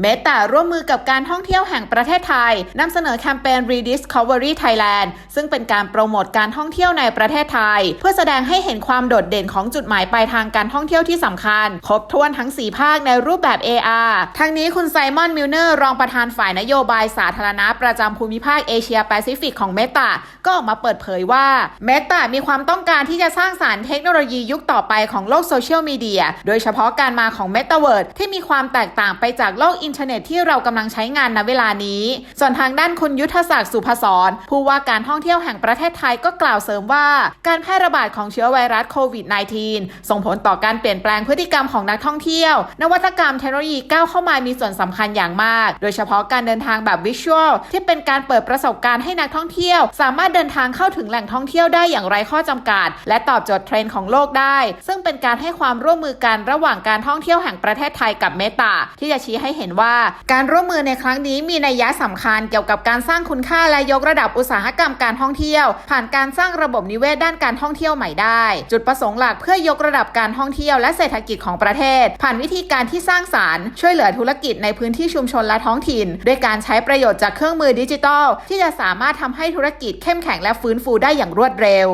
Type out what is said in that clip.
เมตาร่วมมือกับการท่องเที่ยวแห่งประเทศไทยนำเสนอแคมเปญ Rediscovery Thailand ซึ่งเป็นการโปรโมทการท่องเที่ยวในประเทศไทย เพื่อแสดงให้เห็นความโดดเด่นของจุดหมายปลายทางการท่องเที่ยวที่สำคัญ ครบถ้วนทั้ง 4 ภาคในรูปแบบ AR ทั้งนี้คุณไซมอนมิลเนอร์รองประธานฝ่ายนโยบายสาธารณะประจำภูมิภาคเอเชียแปซิฟิกของเมตาก็ออกมาเปิดเผยว่าเมตามีความต้องการที่จะสร้างสารรค์เทคโนโลยียุคต่อไปของโลกโซเชียลมีเดียโดยเฉพาะการมาของ Metaverse ที่มีความแตกต่างไปจากโลกอินเทอร์เน็ตที่เรากำลังใช้งานณเวลานี้ ส่วนทางด้านคุณยุทธศักดิ์สุภศรผู้ว่าการท่องเที่ยวแห่งประเทศไทยก็กล่าวเสริมว่า การแพร่ระบาดของเชื้อไวรัสโควิด -19 ส่งผลต่อการเปลี่ยนแปลงพฤติกรรมของนักท่องเที่ยว นวัตกรรมเทคโนโลยีก้าวเข้ามามีส่วนสำคัญอย่างมาก โดยเฉพาะการเดินทางแบบวิชวลที่เป็นการเปิดประสบการณ์ให้นักท่องเที่ยว สามารถเดินทางเข้าถึงแหล่งท่องเที่ยวได้อย่างไร้ข้อจำกัด และตอบโจทย์เทรนด์ของโลกได้ ซึ่งเป็นการให้ความร่วมมือกันระหว่างการท่องเที่ยวแห่งประเทศไทยกับเมตาที่จะชี้ให้เห็นว่า การร่วมมือในครั้งนี้มีนัยยะสำคัญเกี่ยวกับการสร้างคุณค่าและยกระดับอุตสาหกรรมการท่องเที่ยว ผ่านการสร้างระบบนิเวศด้านการท่องเที่ยวใหม่ได้ จุดประสงค์หลักเพื่อยกระดับการท่องเที่ยวและเศรษฐกิจของประเทศ ผ่านวิธีการที่สร้างสารรค์ช่วยเหลือธุรกิจในพื้นที่ชุมชนและท้องถิ่น ด้วยการใช้ประโยชน์จากเครื่องมือดิจิทัล ที่จะสามารถทำให้ธุรกิจเข้มแข็งและฟื้นฟูได้อย่างรวดเร็ว